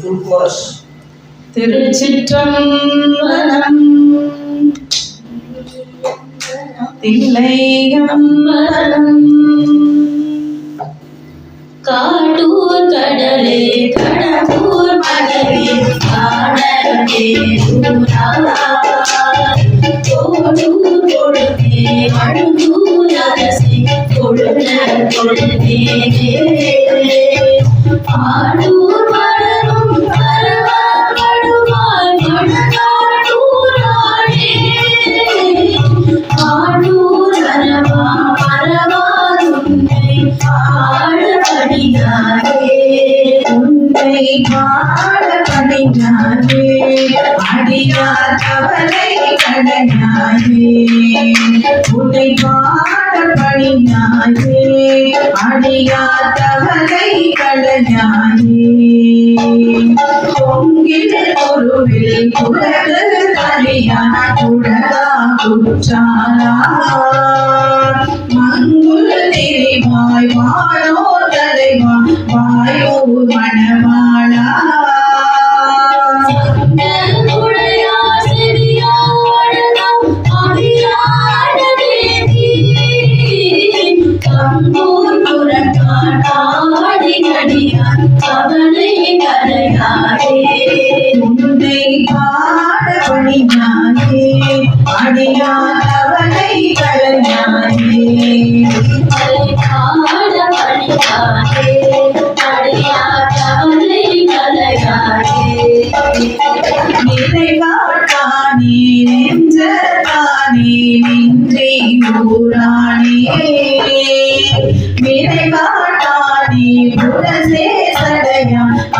Full course Thiruchitrambalam. Thillaiambalam. Kattur கடலே கடலூர் மலரே காடலே கோடூர் கொடுத்தே அழுதூர் அரசி கொடுத்த கொடுத்தே ஆடூர் உன்னை பாடபடியாரே அடியார் கவலை கடனாயே உன்னை பாடபடியாரே அடியார் கவலை கடனாயே பொங்கில் ஒருவில் குரகு தனியான குடகா குற்றாலா. மங்குல் நிறைவாய் வாழோ உன்னை பாடபடியானே அடியா கவலை கலையானே நிறைவாட்டானே நெஞ்சத்தானே நின்றி ஊரானே நிறைவாட்டானே புரசே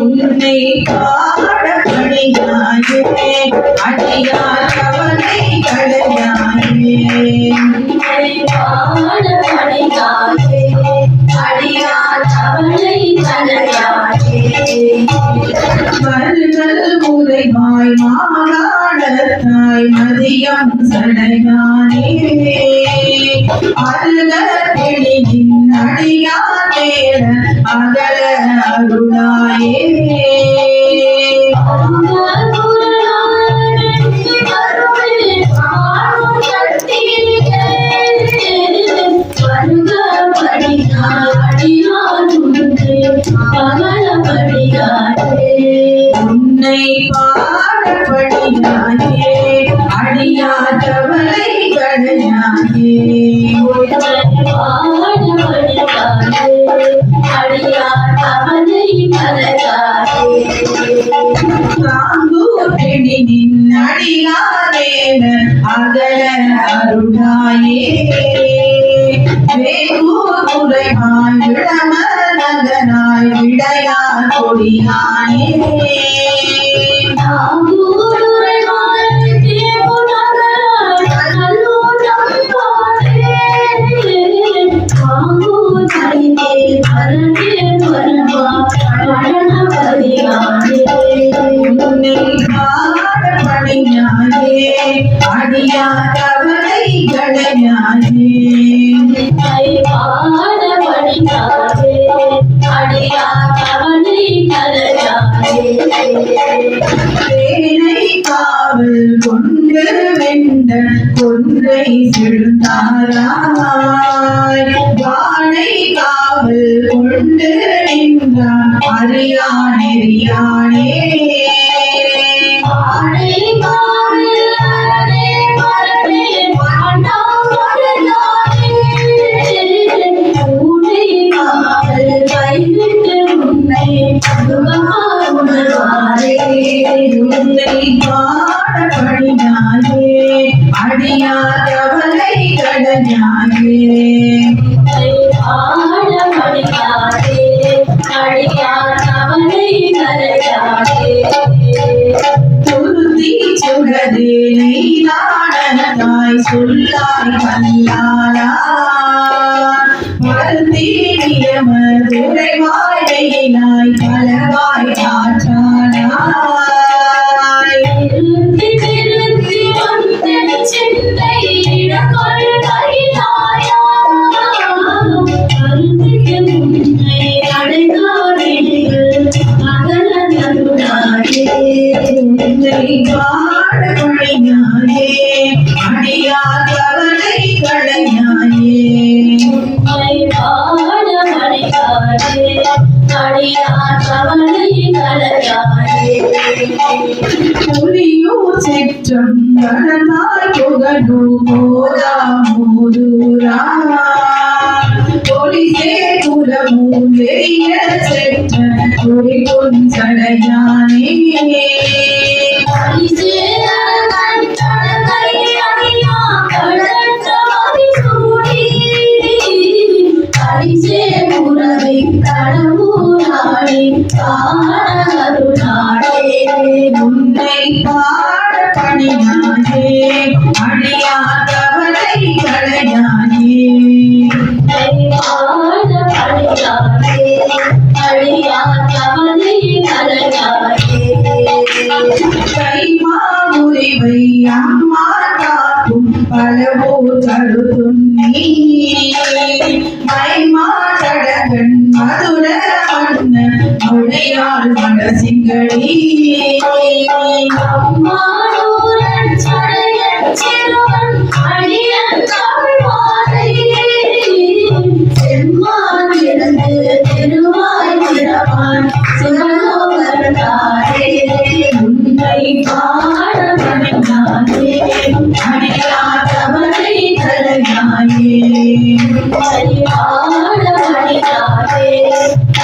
உன்னை பாடப்படியாயே அடியா கவலை கடையாயே வருதல் உரைவாய் மாகாணத்தாய் மதியம் சடையானே. அருக எளிதின் அகல அருளாயே. அடியா கடையாயே தாங்கூர் அகல அருளாயே. வேகூர் விடம கொடியானே. கொண்டு வெண்ட கொன்றை செழுந்தாராய் அடியார் அவனை கரையாதே. துருத்தி சுடரே பலவாய் ஆற்றானாய் உன்னை பாடப்படினாயே அடியாதவனை கடஞாயே உன்னை பாடமடையாதே, அடியார் கவலை கலையாதே. புலியூர் சிற்றம் நடந்தாய் புகழு போதா மூதூரா பொலிசே குலமும் வெறிய செற்ற குறிக்கும் சடையானே மதுர மன்ன மொழியாள் மனசிங்களி.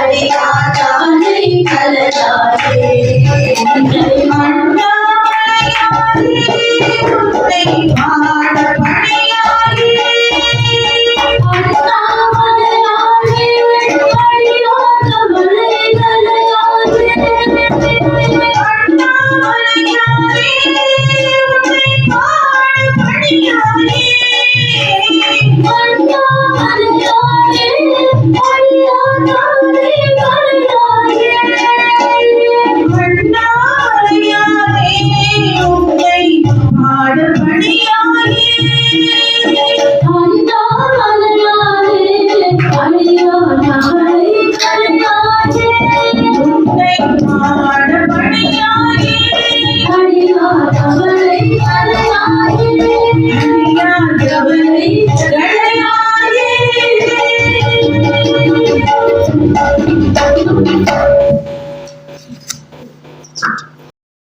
உன்னை